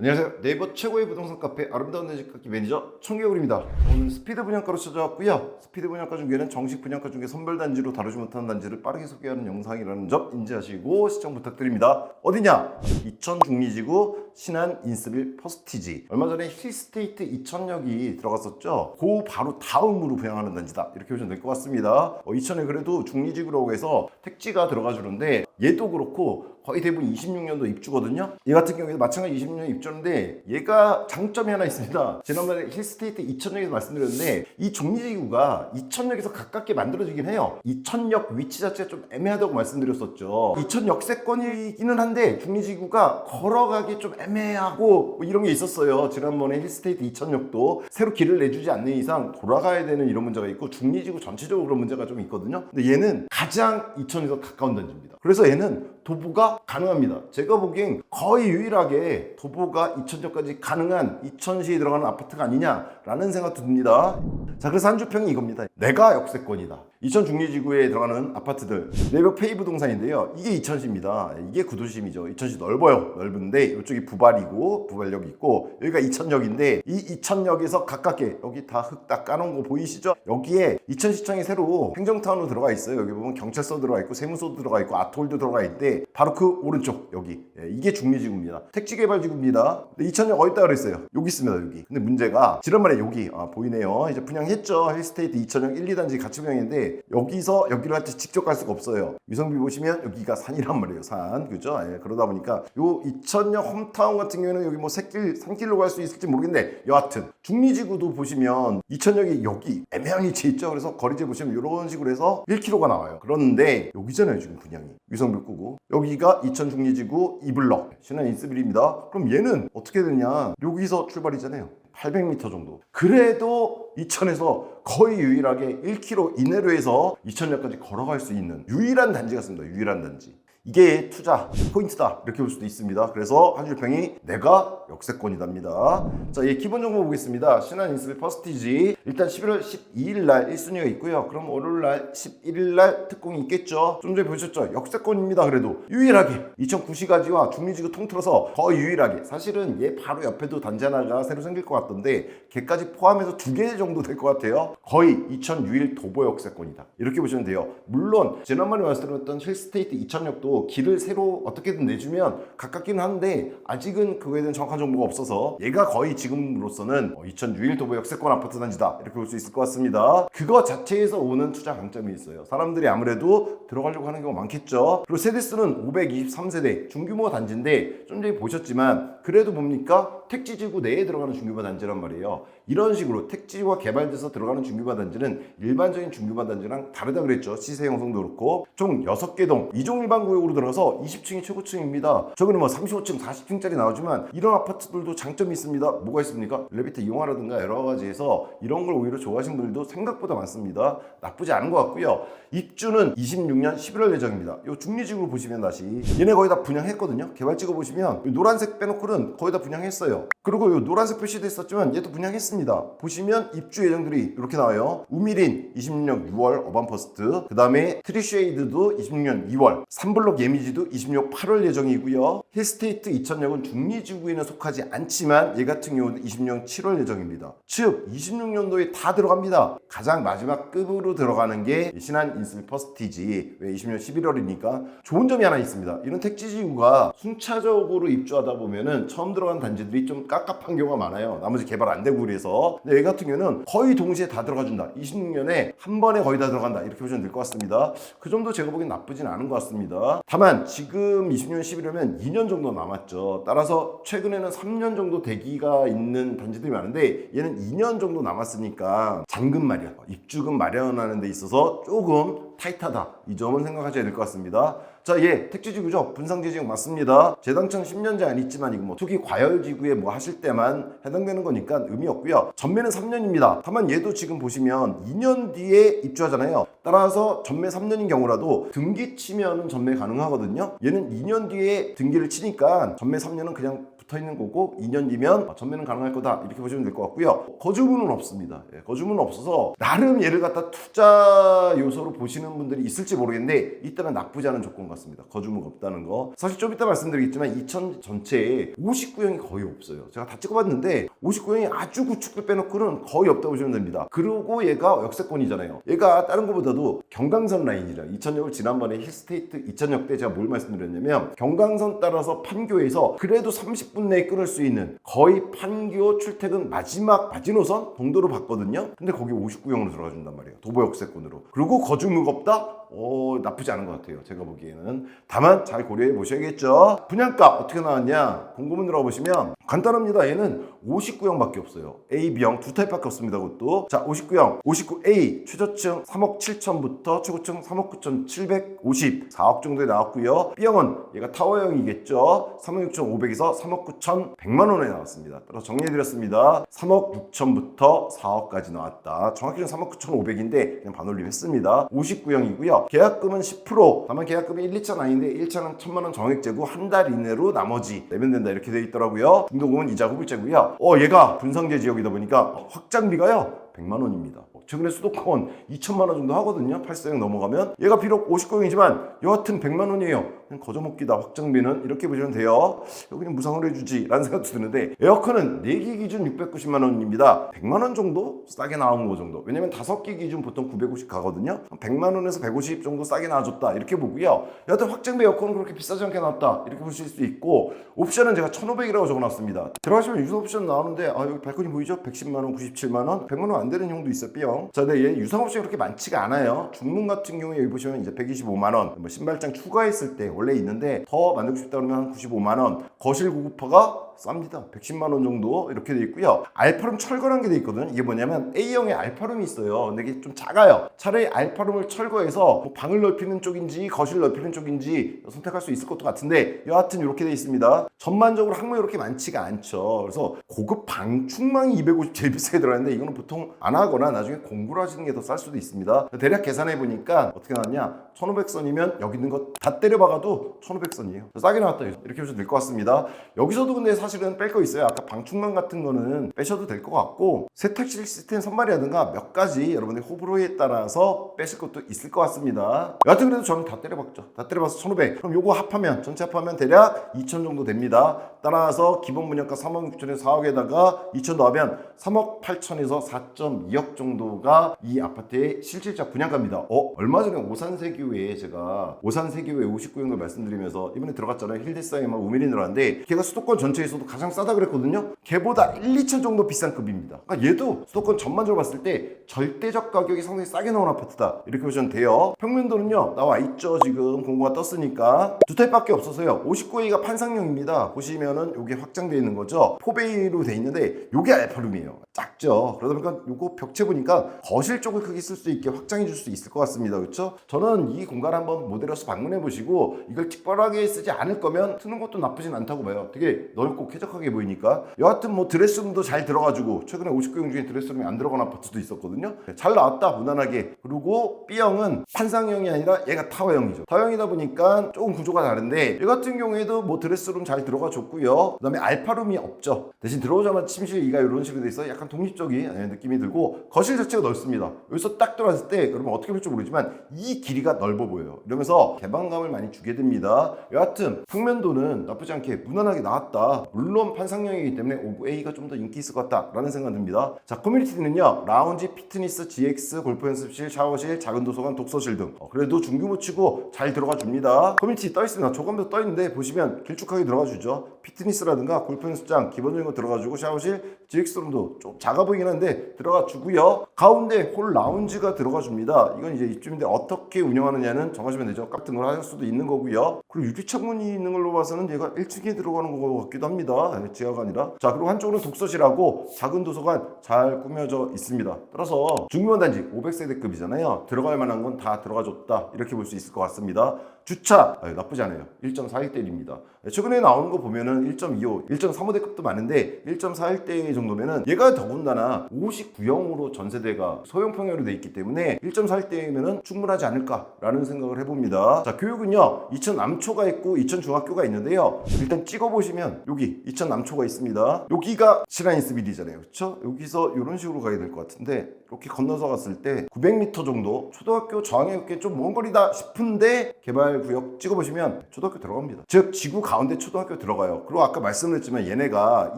안녕하세요. 네이버 최고의 부동산 카페 아름다운 내집 갖기 매니저 청개울입니다. 오늘 스피드 분양가로 찾아왔고요. 스피드 분양가 중에는 정식 분양가 중에 선별 단지로 다루지 못한 단지를 빠르게 소개하는 영상이라는 점 인지하시고 시청 부탁드립니다. 어디냐? 이천 중리지구 신안 인스빌 퍼스티지. 얼마 전에 힐스테이트 이천역이 들어갔었죠. 그 바로 다음으로 분양하는 단지다. 이렇게 보시면 될 것 같습니다. 어, 이천에 그래도 중리지구라고 해서 택지가 들어가 주는데 얘도 그렇고 거의 대부분 26년도 입주거든요. 얘 같은 경우에도 마찬가지 26년 입주인데 얘가 장점이 하나 있습니다. 지난번에 힐스테이트 2000역에서 말씀드렸는데 이 중리지구가 2000역에서 가깝게 만들어지긴 해요. 2000역 위치 자체가 좀 애매하다고 말씀드렸었죠. 2000 역세권이기는 한데 중리지구가 걸어가기 좀 애매하고 뭐 이런 게 있었어요. 지난번에 힐스테이트 2000역도 새로 길을 내주지 않는 이상 돌아가야 되는 이런 문제가 있고 중리지구 전체적으로 그런 문제가 좀 있거든요. 근데 얘는 가장 2000에서 가까운 단지입니다. 그래서 얘는 도보가 가능합니다. 제가 보기엔 거의 유일하게 도보가 2000년까지 가능한 2000시에 들어가는 아파트가 아니냐 라는 생각도 듭니다. 자, 그래서 한 주평이 이겁니다. 내가 역세권이다. 2000 중리지구에 들어가는 아파트들 네이버 페이 부동산인데요. 이게 2000시입니다. 이게 구도심이죠. 2000시 넓어요. 넓은데 이쪽이 부발이고 부발역이 있고 여기가 2000역인데 이 2000역에서 가깝게 여기 다 흙 다 까놓은 거 보이시죠? 여기에 2000시청이 새로 행정타운으로 들어가 있어요. 여기 보면 경찰서 들어가 있고 세무서도 들어가 있고 아트홀도 들어가 있는데 바로 그 오른쪽 여기 예, 이게 중리지구입니다. 택지개발지구입니다. 근데 2000역 어디다 그랬어요? 여기 있습니다. 여기. 근데 문제가 지난번에 여기 아, 보이네요. 이제 분양했죠. 힐스테이트 2000역 1, 2단지 같이 분양했는데 여기서 여기를 할때 직접 갈 수가 없어요. 위성비 보시면 여기가 산이란 말이에요. 산. 그죠? 예, 그러다 보니까 요 2000역 홈타운 같은 경우에는 여기 뭐 새길 산길로 갈 수 있을지 모르겠는데 여하튼 중리지구도 보시면 2000역이 여기 애매한 위치에 있죠. 그래서 거리제 보시면 이런 식으로 해서 1km가 나와요. 그런데 여기잖아요. 지금 분양이. 위성비 끄고 여기가 2000 중리지구 2블럭 신한 인스빌입니다. 그럼 얘는 어떻게 되냐? 여기서 출발이잖아요. 800m 정도. 그래도 2000에서 거의 유일하게 1km 이내로 해서 2000역까지 걸어갈 수 있는 유일한 단지 같습니다. 유일한 단지. 이게 투자 포인트다 이렇게 볼 수도 있습니다. 그래서 한줄평이 내가 역세권이답니다. 자, 이 기본 정보 보겠습니다. 신한 인스빌 퍼스티지 일단 11월 12일 날 1순위가 있고요. 그럼 월요일 날 11일 날 특공이 있겠죠. 좀 전에 보셨죠? 역세권입니다. 그래도 유일하게 2009시까지와 중리지구 통틀어서 거의 유일하게 사실은 얘 바로 옆에도 단지 하나가 새로 생길 것 같던데 걔까지 포함해서 두 개 정도 될 것 같아요. 거의 2000 유일 도보 역세권이다. 이렇게 보시면 돼요. 물론 지난번에 말씀드렸던 힐스테이트 2000역도 길을 새로 어떻게든 내주면 가깝기는 한데 아직은 그거에 대한 정확한 정보가 없어서 얘가 거의 지금으로서는 2000 유일 도보 역세권 아파트 단지다 이렇게 볼 수 있을 것 같습니다. 그거 자체에서 오는 투자 강점이 있어요. 사람들이 아무래도 들어가려고 하는 경우가 많겠죠. 그리고 세대수는 523세대 중규모 단지인데 좀 전에 보셨지만 그래도 뭡니까 택지지구 내에 들어가는 중규모 단지란 말이에요. 이런 식으로 택지와 개발돼서 들어가는 중규모 단지는 일반적인 중규모 단지랑 다르다 그랬죠. 시세 형성도 그렇고 총 6개 동 이종 일반 구역으로 들어가서 20층이 최고층입니다. 저기는 뭐 35층, 40층짜리 나오지만 이런 아파트들도 장점이 있습니다. 뭐가 있습니까? 엘리베이터 이용하라든가 여러 가지에서 이런 걸 오히려 좋아하시는 분들도 생각보다 많습니다. 나쁘지 않은 것 같고요. 입주는 26년 11월 예정입니다. 이 중리지구로 보시면 다시 얘네 거의 다 분양했거든요. 개발지구 보시면 이 노란색 빼놓고는 거의 다 분양했어요. 그리고 이 노란색 표시도 있었지만 얘도 분양했습니다. 보시면 입주 예정들이 이렇게 나와요. 우미린 26년 6월 어반퍼스트 그 다음에 트리쉐이드도 26년 2월 3블록 예미지도 26년 8월 예정이고요. 힐스테이트 2000역은 중리지구에는 속하지 않지만 얘 같은 경우는 26년 7월 예정입니다. 즉 26년도에 다 들어갑니다. 가장 마지막 급으로 들어가는 게 신한 인스빌 퍼스티지 왜 20년 11월이니까 좋은 점이 하나 있습니다. 이런 택지지구가 순차적으로 입주하다 보면은 처음 들어간 단지들이 좀 깝깝한 경우가 많아요. 나머지 개발 안 되고 그래서 근데 얘 같은 경우는 거의 동시에 다 들어가준다. 26년에 한 번에 거의 다 들어간다. 이렇게 보시면 될 것 같습니다. 그 정도 제가 보기엔 나쁘진 않은 것 같습니다. 다만 지금 20년 11월이면 2년 정도 남았죠. 따라서 최근에는 3년 정도 대기가 있는 단지들이 많은데 얘는 2년 정도 남았으니까 잔금 마련, 입주금 마련하는 데 있어서 조금 타이트하다. 이 점은 생각하셔야 될 것 같습니다. 자, 예, 택지지구죠. 분상지지구 맞습니다. 재당청 10년제 안 있지만 이거 뭐 투기 과열 지구에 뭐 하실 때만 해당되는 거니까 의미 없고요. 전매는 3년입니다. 다만 얘도 지금 보시면 2년 뒤에 입주하잖아요. 따라서 전매 3년인 경우라도 등기 치면은 전매 가능하거든요. 얘는 2년 뒤에 등기를 치니까 전매 3년은 그냥 붙어 있는 거고 2년 뒤면 전매는 가능할 거다 이렇게 보시면 될 것 같고요. 거주문은 없습니다. 예, 거주문은 없어서 나름 얘를 갖다 투자 요소로 보시는 분들이 있을지 모르겠는데 이때는 나쁘지 않은 조건 같습니다. 거주무가 없다는 거. 사실 좀 이따 말씀드리겠지만 2000 전체에 59형이 거의 없어요. 제가 다 찍어봤는데 59형이 아주 구축들 빼놓고는 거의 없다고 보시면 됩니다. 그리고 얘가 역세권이잖아요. 얘가 다른 것보다도 경강선 라인이라 2000역을 지난번에 힐스테이트 2000역 때 제가 뭘 말씀드렸냐면 경강선 따라서 판교에서 그래도 30분 내에 끊을 수 있는 거의 판교 출퇴근 마지막 마지노선 정도로 봤거든요. 근데 거기 59형으로 들어가 준단 말이에요. 도보 역세권으로. 그리고 거주무가 없다? 어, 나쁘지 않은 것 같아요. 제가 보기에는. 다만 잘 고려해 보셔야겠죠. 분양가 어떻게 나왔냐? 공고문 들어보시면 간단합니다. 얘는 59형밖에 없어요. A, B형 두 타입밖에 없습니다. 그것도. 자, 59형. 59A 최저층 3억 7천부터 최고층 3억 9천 750 4억 정도에 나왔고요. B형은 얘가 타워형이겠죠. 3억 6천 5백에서 3억 9천 100만 원에 나왔습니다. 따라서 정리해드렸습니다. 3억 6천부터 4억까지 나왔다. 정확히는 3억 9천 5백인데 그냥 반올림 했습니다. 59형이고요. 계약금은 10% 다만 계약금이 1, 2천 아닌데 1차는 1천만 원 정액 제고 한 달 이내로 나머지 내면 된다 이렇게 돼 있더라고요. 중도금은 이자 후불제고요. 어 얘가 분상제 지역이다 보니까 확장비가요. 100만 원입니다. 최근에 수도권 2천만 원 정도 하거든요. 8세형 넘어가면 얘가 비록 59형이지만 여하튼 100만 원이에요. 거저먹기다 확장비는 이렇게 보시면 돼요. 여기는 무상으로 해주지 라는 생각도 드는데 에어컨은 4기 기준 690만 원입니다. 100만 원 정도 싸게 나온 거 정도. 왜냐면 5기 기준 보통 950 가거든요. 100만 원에서 150 정도 싸게 나와줬다 이렇게 보고요. 여하튼 확장비 에어컨은 그렇게 비싸지 않게 나왔다 이렇게 보실 수 있고 옵션은 제가 1500이라고 적어놨습니다. 들어가시면 유사 옵션 나오는데 아 여기 발코니 보이죠? 110만 원, 97만 원, 100만 원 안 되는 형도 있어요. B형. 자, 근데 얘 유상 옵션이 그렇게 많지가 않아요. 중문 같은 경우에 여기 보시면 이제 125만 원, 뭐 신발장 추가했을 때 원래 있는데 더 만들고 싶다 그러면 한 95만 원. 거실 고급화가 쌉니다. 110만 원 정도 이렇게 돼 있고요. 알파룸 철거란 게 돼 있거든요. 이게 뭐냐면 A형에 알파룸이 있어요. 근데 이게 좀 작아요. 차라리 알파룸을 철거해서 뭐 방을 넓히는 쪽인지 거실 넓히는 쪽인지 선택할 수 있을 것도 같은데 여하튼 이렇게 돼 있습니다. 전반적으로 항목이 이렇게 많지가 않죠. 그래서 고급 방충망이 250 제일 비싸게 들어가는데 이거는 보통 안 하거나 나중에 공부를 하시는 게 더 쌀 수도 있습니다. 대략 계산해 보니까 어떻게 나왔냐? 1500선이면 여기 있는 거 다 때려 박아도 1500선이에요. 싸게 나왔다 이렇게 보셔도 될 것 같습니다. 여기서도 근데 사실 은 뺄 거 있어요. 아까 방충망 같은 거는 빼셔도 될 것 같고 세탁실 시스템 선발이라든가 몇 가지 여러분의 호불호에 따라서 빼실 것도 있을 것 같습니다. 여하튼 그래도 저는 다 때려박죠. 다 때려봐서 1500. 그럼 요거 합하면 전체 합하면 대략 2000 정도 됩니다. 따라서 기본 분양가 3억 6천에 4억에다가 2천 더하면 3억 8천에서 4.2억 정도가 이 아파트의 실질적 분양가입니다. 어 얼마 전에 오산세교에 제가 오산세교에 59형을 말씀드리면서 이번에 들어갔잖아요. 힐데사이만 우미리 들어갔는데 걔가 수도권 전체에서도 가장 싸다 그랬거든요. 걔보다 1, 2천 정도 비싼 급입니다. 그러니까 얘도 수도권 전반적으로 봤을 때 절대적 가격이 상당히 싸게 나온 아파트다. 이렇게 보시면 돼요. 평면도는요. 나와 있죠. 지금 공고가 떴으니까 두 타입밖에 없어서요. 59A가 판상형입니다. 보시면 은 요게 확장되어 있는 거죠. 포베이로 돼 있는데 요게 알파룸이에요. 작죠. 그러다 보니까 요거 벽체 보니까 거실 쪽을 크게 쓸 수 있게 확장해 줄 수 있을 것 같습니다. 그렇죠? 저는 이 공간 한번 모델하우스 방문해 보시고 이걸 특별하게 쓰지 않을 거면 트는 것도 나쁘진 않다고 봐요. 되게 넓고 쾌적하게 보이니까. 여하튼 뭐 드레스룸도 잘 들어가지고 최근에 59형 중에 드레스룸이 안 들어간 아파트도 있었거든요. 잘 나왔다 무난하게. 그리고 B형은 판상형이 아니라 얘가 타워형이죠. 타워형이다 보니까 조금 구조가 다른데 얘 같은 경우에도 뭐 드레스룸 잘 들어가 줬고 요. 그다음에 알파룸이 없죠. 대신 들어오자마자 침실 2가 이런 식으로 돼 있어 약간 독립적인 예, 느낌이 들고 거실 자체가 넓습니다. 여기서 딱 들어왔을 때 여러분 어떻게 볼지 모르지만 이 길이가 넓어 보여요. 이러면서 개방감을 많이 주게 됩니다. 여하튼 평면도는 나쁘지 않게 무난하게 나왔다. 물론 판상형이기 때문에 59A가 좀 더 인기 있을 것 같다라는 생각 듭니다. 자 커뮤니티는요 라운지, 피트니스, GX, 골프 연습실, 샤워실, 작은 도서관, 독서실 등 어, 그래도 중규모 치고 잘 들어가 줍니다. 커뮤니티 떠 있습니다. 조금 더 떠 있는데 보시면 길쭉하게 들어가 주죠. 피트니스라든가 골프 연습장 기본적인 거 들어가 주고 샤워실, GX룸도 좀 작아 보이긴 한데 들어가 주고요. 가운데 홀 라운지가 들어가 줍니다. 이건 이제 입주민들 어떻게 운영하느냐는 정하시면 되죠. 같은 걸할 수도 있는 거고요. 그리고 유리 창문이 있는 걸로 봐서는 얘가 1층에 들어가는 것 같기도 합니다. 네, 지하가 아니라. 자, 그리고 한쪽으로는 독서실하고 작은 도서관 잘 꾸며져 있습니다. 따라서 중요한 단지 500세대급이잖아요. 들어갈 만한 건 다 들어가 줬다. 이렇게 볼 수 있을 것 같습니다. 주차 아, 나쁘지 않아요. 1.41대입니다. 최근에 나오는 거 보면은 1.25, 1.35대급도 많은데 1.41대 정도면은 얘가 더군다나 59형으로 전세대가 소형 평형으로 돼 있기 때문에 1.41대면은 충분하지 않을까라는 생각을 해봅니다. 자 교육은요 2천 남초가 있고 2천 중학교가 있는데요. 일단 찍어보시면 여기 2천 남초가 있습니다. 여기가 시라인스 비리잖아요. 그렇죠? 여기서 이런 식으로 가야 될 것 같은데 이렇게 건너서 갔을 때 900m 정도 초등학교 저항에 좀 먼 거리다 싶은데 개발 구역 찍어보시면 초등학교 들어갑니다. 즉 지구 가운데 초등학교 들어가요. 그리고 아까 말씀드렸지만 얘네가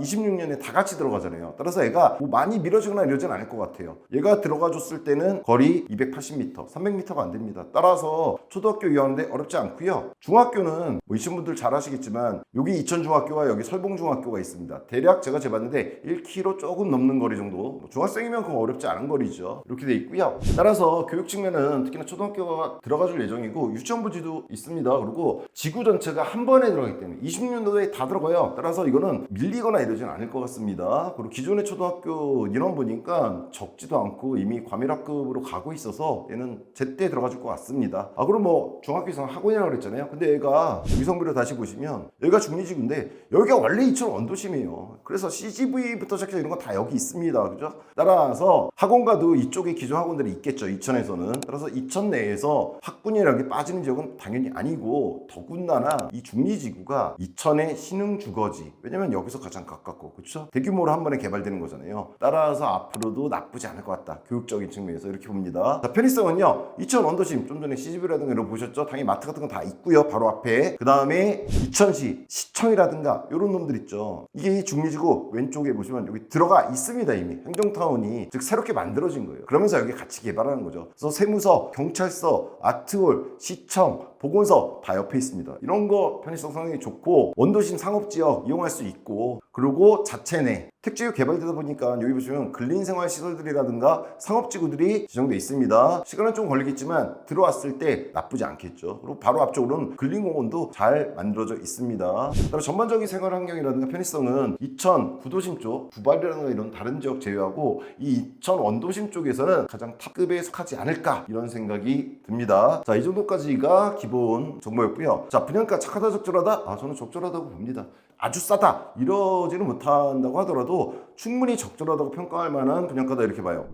26년에 다 같이 들어가잖아요. 따라서 얘가 뭐 많이 밀어지거나 이러진 않을 것 같아요. 얘가 들어가 줬을 때는 거리 280m, 300m가 안 됩니다. 따라서 초등학교 이하는데 어렵지 않고요. 중학교는 뭐 이신 분들 잘 아시겠지만 여기 이천중학교와 여기 설봉중학교가 있습니다. 대략 제가 재봤는데 1km 조금 넘는 거리 정도. 뭐 중학생이면 그건 어렵지 않은 거리죠. 이렇게 돼 있고요. 따라서 교육 측면은 특히나 초등학교가 들어가 줄 예정이고 유치원 부지도 있습니다. 그리고 지구 전체가 한 번에 들어가기 때문에 26년도에 다 들어가요. 따라서 이거는 밀리거나 이러진 않을 것 같습니다. 그리고 기존의 초등학교 인원 보니까 적지도 않고 이미 과밀학급으로 가고 있어서 얘는 제때 들어가 줄 것 같습니다. 아 그럼 뭐 중학교 이상 학원이라고 그랬잖아요. 근데 얘가 위성비를 다시 보시면 여기가 중리지구인데 여기가 원래 이천 원도심이에요. 그래서 CGV부터 시작해서 이런 거 다 여기 있습니다. 그죠? 따라서 학원가도 이쪽에 기존 학원들이 있겠죠. 이천에서는. 따라서 이천 내에서 학군이라는 게 빠지는 지역은 당연히 아니고 더군다나 이 중리지구가 이천의 신흥 주거지. 왜냐면 여기서 가장 가깝고 그렇죠? 대규모로 한 번에 개발되는 거잖아요. 따라서 앞으로도 나쁘지 않을 것 같다. 교육적인 측면에서 이렇게 봅니다. 자, 편의성은요. 이천 원도심 좀 전에 CGV라든가 이런 거 보셨죠? 당연히 마트 같은 거 다 있고요. 바로 앞에. 그 다음에 이천시 시청이라든가 이런 놈들 있죠. 이게 이 중리지구 왼쪽에 보시면 여기 들어가 있습니다 이미 행정타운이 즉 새롭게 만들어진 거예요. 그러면서 여기 같이 개발하는 거죠. 그래서 세무서, 경찰서, 아트홀, 시청, 보건소 다 옆에 있습니다. 이런 거 편의성 상당히 좋고 원도심 상업지역 이용할 수 있고 그리고 자체 내 택지가 개발되다 보니까 여기 보시면 근린 생활 시설들이라든가 상업지구들이 지정돼 있습니다. 시간은 좀 걸리겠지만 들어왔을 때 나쁘지 않겠죠. 그리고 바로 앞쪽으로는 근린공원도 잘 만들어져 있습니다. 따라 전반적인 생활 환경이라든가 편의성은 이천 구도심 쪽 구발이라든가 이런 다른 지역 제외하고 이 이천 원도심 쪽에서는 가장 탑급에 속하지 않을까 이런 생각이 듭니다. 자 이 정도까지가 기본 정보였고요. 자 분양가 착하다 적절하다? 아 저는 적절하다고 봅니다. 아주 싸다. 이러지는 못한다고 하더라도 충분히 적절하다고 평가할 만한 분양가다 이렇게 봐요.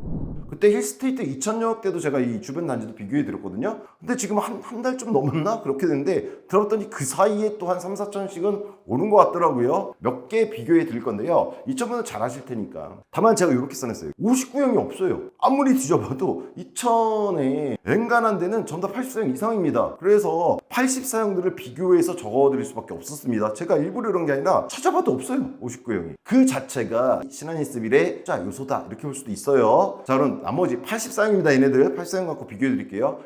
그때 힐스테이트 2000역 때도 제가 이 주변 단지도 비교해 드렸거든요. 근데 지금 한 한 달 좀 넘었나 그렇게 됐는데 들어봤더니 그 사이에 또 한 3, 4천씩은 오는 것 같더라고요. 몇 개 비교해 드릴 건데요. 2천분은 잘 아실 테니까. 다만 제가 이렇게 써냈어요. 59형이 없어요. 아무리 뒤져봐도 2000에 엔간한 데는 전부 다 84형 이상입니다. 그래서 84형들을 비교해서 적어 드릴 수밖에 없었습니다. 제가 일부러 이런 게 아니라 찾아봐도 없어요. 59형이. 그 자체가 신한인스빌의 자 요소다 이렇게 볼 수도 있어요. 자 그럼 나머지 84형입니다. 얘네들 84형 갖고 비교해 드릴게요.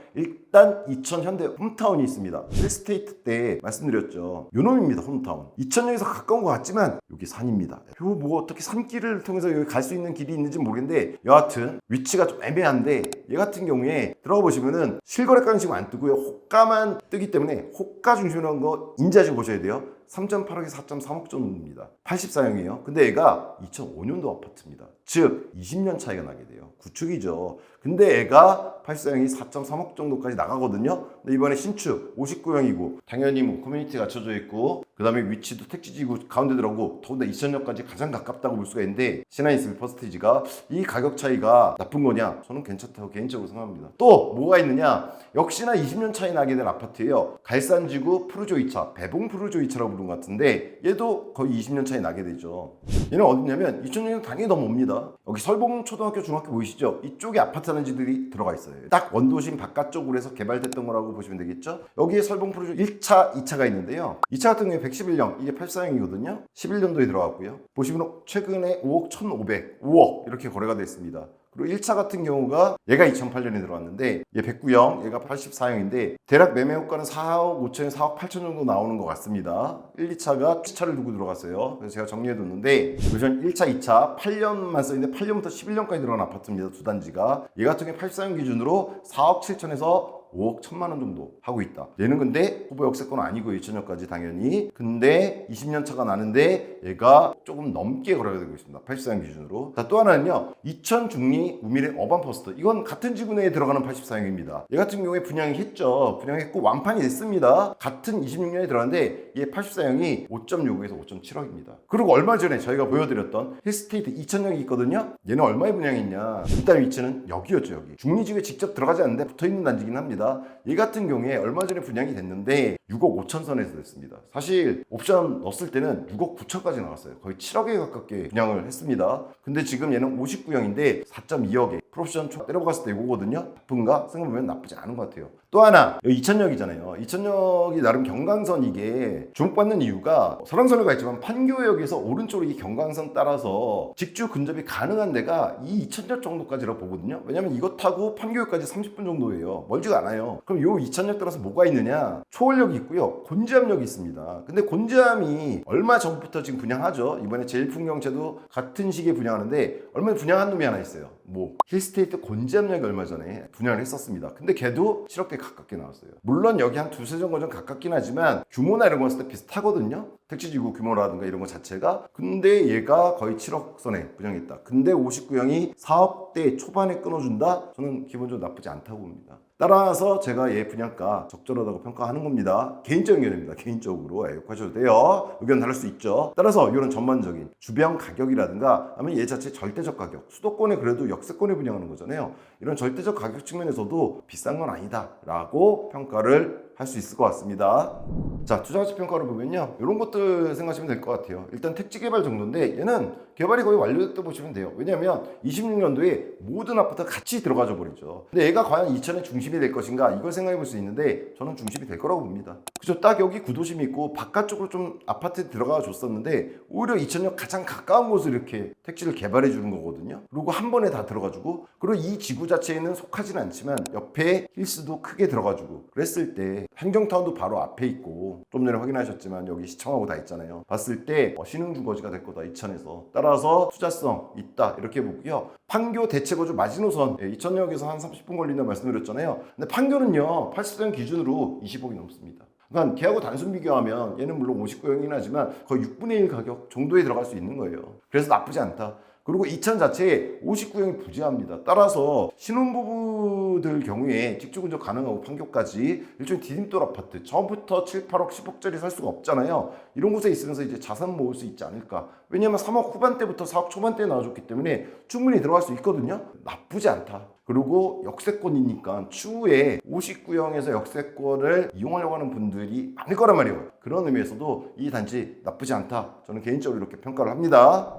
일단 2000 현대 홈타운이 있습니다. 힐스테이트 때 말씀드렸죠. 요놈입니다. 홈타운. 2000년에서 가까운 것 같지만 여기 산입니다. 요 뭐 어떻게 산길을 통해서 여기 갈 수 있는 길이 있는지 모르겠는데 여하튼 위치가 좀 애매한데 얘 같은 경우에 들어가 보시면은 실거래가는 지금 안 뜨고요. 호가만 뜨기 때문에 호가 중심으로 한 거 인지하시고 보셔야 돼요. 3.8억에서 4.3억 정도입니다. 84형이에요. 근데 얘가 2005년도 아파트입니다. 즉 20년 차이가 나게 돼요. 구축이죠. 근데 얘가 84형이 4.3억 정도까지 나가거든요. 근데 이번에 신축 59형이고 당연히 뭐 커뮤니티 갖춰져 있고 그 다음에 위치도 택지지구 가운데 들어오고 더군다나 2000년까지 가장 가깝다고 볼 수가 있는데 신한인스빌 퍼스티지가 이 가격 차이가 나쁜 거냐? 저는 괜찮다고 개인적으로 생각합니다. 또 뭐가 있느냐? 역시나 20년 차이 나게 된 아파트예요. 갈산지구 푸르조이차, 배봉 푸르조이차라고 부르는 것 같은데 얘도 거의 20년 차이 나게 되죠. 얘는 어디냐면 2000년은 당연히 더 멉니다. 여기 설봉 초등학교 중학교 보이시죠? 이쪽에 아파트 단지들이 들어가 있어요. 딱 원도심 바깥쪽으로 해서 개발됐던 거라고 보시면 되겠죠? 여기에 설봉 푸르조 1차, 2차가 있는데요. 2차 같은 경우에 111형, 이게 84형이거든요. 11년도에 들어갔고요. 보시면 최근에 5억 1,500, 5억 이렇게 거래가 됐습니다. 그리고 1차 같은 경우가 얘가 2008년에 들어왔는데 얘 109형, 얘가 84형인데 대략 매매 효과는 4억 5천, 4억 8천 정도 나오는 것 같습니다. 1, 2차가 시차를 두고 들어갔어요. 그래서 제가 정리해 뒀는데 우선 1차, 2차 8년만 써있는데 8년부터 11년까지 들어간 아파트입니다. 두 단지가 얘 같은 경우 84형 기준으로 4억 7천에서 5억 1천만 원 정도 하고 있다. 얘는 근데 후보 역세권 아니고 2천여까지 당연히. 근데 20년 차가 나는데 얘가 조금 넘게 거래가 되고 있습니다. 84형 기준으로. 자, 또 하나는요. 2000 중리 우미래 어반 퍼스트. 이건 같은 지구 내에 들어가는 84형입니다. 얘 같은 경우에 분양이 했죠. 분양했고 완판이 됐습니다. 같은 26년에 들어갔는데 얘 84형이 5.65에서 5.7억입니다. 그리고 얼마 전에 저희가 보여드렸던 힐스테이트 2000형이 있거든요. 얘는 얼마에 분양했냐? 일단 위치는 여기였죠, 여기. 중리지구에 직접 들어가지 않는데 붙어있는 단지긴 합니다. 얘 같은 경우에 얼마 전에 분양이 됐는데 6억 5천 선에서 됐습니다. 사실 옵션 넣었을 때는 6억 9천까지 나왔어요. 거의 7억에 가깝게 분양을 했습니다. 근데 지금 얘는 59형인데 4.2억에 프로옵션 총 때려봤을 때 이거거든요. 나쁜가? 생각해보면 나쁘지 않은 것 같아요. 또 하나 여기 이천역이잖아요. 이천역이 나름 경강선 이게 주목받는 이유가 설왕설래가 있지만 판교역에서 오른쪽으로 이 경강선 따라서 직주 근접이 가능한 데가 이 이천역 정도까지라고 보거든요. 왜냐면 이거 타고 판교역까지 30분 정도예요. 멀지가 않아요. 그럼 요 이천역 따라서 뭐가 있느냐? 초월역이 있고요. 곤지암역이 있습니다. 근데 곤지암이 얼마 전부터 지금 분양하죠. 이번에 제일풍경채도 같은 시기에 분양하는데 얼마 전에 분양한 놈이 하나 있어요. 뭐 힐스테이트 곤지암역이 얼마 전에 분양을 했었습니다. 근데 걔도 7억대 가깝게 나왔어요. 물론 여기 한 두세 정도 좀 가깝긴 하지만 규모나 이런 때 비슷하거든요. 택지지구 규모라든가 이런 거 자체가. 근데 얘가 거의 7억 선에 분양했다. 근데 59형이 4억대 초반에 끊어준다? 저는 기본적으로 나쁘지 않다고 봅니다. 따라서 제가 얘 분양가 적절하다고 평가하는 겁니다. 개인적인 의견입니다. 개인적으로 예, 욕하셔도 돼요. 의견 다를 수 있죠. 따라서 이런 전반적인 주변 가격이라든가 아니면 얘 자체 절대적 가격 수도권에 그래도 역세권에 분양하는 거잖아요. 이런 절대적 가격 측면에서도 비싼 건 아니다라고 평가를 할 수 있을 것 같습니다. 자, 투자 가치 평가를 보면요. 이런 것들 생각하시면 될 것 같아요. 일단 택지 개발 정도인데 얘는 개발이 거의 완료됐다 보시면 돼요. 왜냐하면 26년도에 모든 아파트가 같이 들어가져 버리죠. 근데 얘가 과연 2천의 중심이 될 것인가 이걸 생각해 볼 수 있는데 저는 중심이 될 거라고 봅니다. 그죠? 딱 여기 구도심이 있고 바깥쪽으로 좀 아파트 들어가 줬었는데 오히려 2천역 가장 가까운 곳을 이렇게 택지를 개발해 주는 거거든요. 그리고 한 번에 다 들어가지고 그리고 이 지구 자체에는 속하지는 않지만 옆에 힐스도 크게 들어가지고 그랬을 때 한경타운도 바로 앞에 있고 좀 전에 확인하셨지만 여기 시청하고 다 있잖아요. 봤을 때 어, 신흥주거지가 될 거다 이천에서 따라서 투자성 있다 이렇게 보고요. 판교 대체거주 마지노선 예, 이천역에서 한 30분 걸린다 말씀드렸잖아요. 근데 판교는요 80년 기준으로 20억이 넘습니다. 그러니까 걔하고 단순 비교하면 얘는 물론 59형이긴 하지만 거의 6분의 1 가격 정도에 들어갈 수 있는 거예요. 그래서 나쁘지 않다. 그리고 2000 자체에 59형이 부재합니다. 따라서 신혼부부들 경우에 직주 근접 가능하고 판교까지 일종의 디딤돌 아파트 처음부터 7, 8억, 10억짜리 살 수가 없잖아요. 이런 곳에 있으면서 이제 자산 모을 수 있지 않을까. 왜냐면 3억 후반대부터 4억 초반대에 나와줬기 때문에 충분히 들어갈 수 있거든요. 나쁘지 않다. 그리고 역세권이니까 추후에 59형에서 역세권을 이용하려고 하는 분들이 많을 거란 말이에요. 그런 의미에서도 이 단지 나쁘지 않다. 저는 개인적으로 이렇게 평가를 합니다.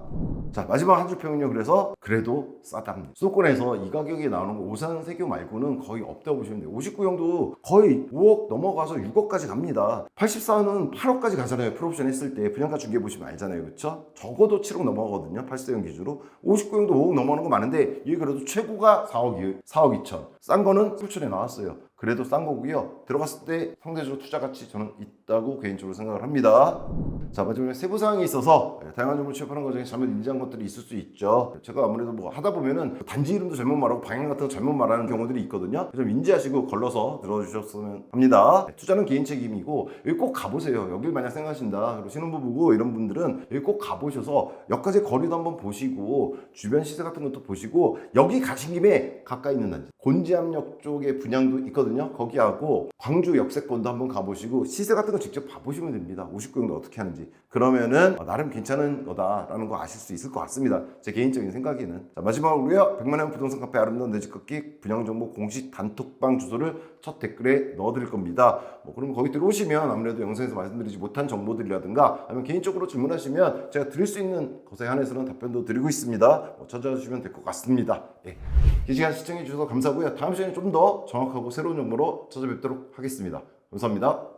자 마지막 한 줄 평은요. 그래서 그래도 싸답니다. 수도권에서 이 가격에 나오는 거 오산 세교 말고는 거의 없다고 보시면 돼요. 59형도 거의 5억 넘어가서 6억까지 갑니다. 84는 8억까지 가잖아요. 풀옵션 했을 때 분양가 중개 보시면 알잖아요. 그렇죠? 적어도 7억 넘어가거든요. 84형 기준으로. 59형도 5억 넘어가는 거 많은데 이게 그래도 최고가 4억 4억 2천. 싼 거는 풀천에 나왔어요. 그래도 싼 거고요. 들어갔을 때 상대적으로 투자 가치 저는 있다고 개인적으로 생각을 합니다. 자 마지막에 세부 사항이 있어서 예, 다양한 정보를 취업하는 과정에 잘못 인지한 것들이 있을 수 있죠. 제가 아무래도 뭐 하다 보면은 단지 이름도 잘못 말하고 방향 같은 거 잘못 말하는 경우들이 있거든요. 좀 인지하시고 걸러서 들어주셨으면 합니다. 네, 투자는 개인 책임이고 여기 꼭 가보세요. 여길 만약 생각하신다. 그리고 신혼부부고 이런 분들은 여기 꼭 가보셔서 역까지 거리도 한번 보시고 주변 시세 같은 것도 보시고 여기 가신 김에 가까이 있는 단지 곤지암역 쪽에 분양도 있거든요. 거기하고 광주 역세권도 한번 가보시고 시세 같은 거 직접 봐보시면 됩니다. 59형도 어떻게 하는지. 그러면은 어, 나름 괜찮은 거다라는 거 아실 수 있을 것 같습니다. 제 개인적인 생각에는. 자, 마지막으로요. 100만원 부동산 카페 아름다운 내집 걷기 분양정보 공식 단톡방 주소를 첫 댓글에 넣어드릴 겁니다. 뭐 그러면 거기 들어오시면 아무래도 영상에서 말씀드리지 못한 정보들이라든가 아니면 개인적으로 질문하시면 제가 드릴 수 있는 것에 한해서는 답변도 드리고 있습니다. 뭐 찾아주시면 될 것 같습니다. 예. 이 시간 시청해 주셔서 감사하고요. 다음 시간에 좀 더 정확하고 새로운 정보로 찾아뵙도록 하겠습니다. 감사합니다.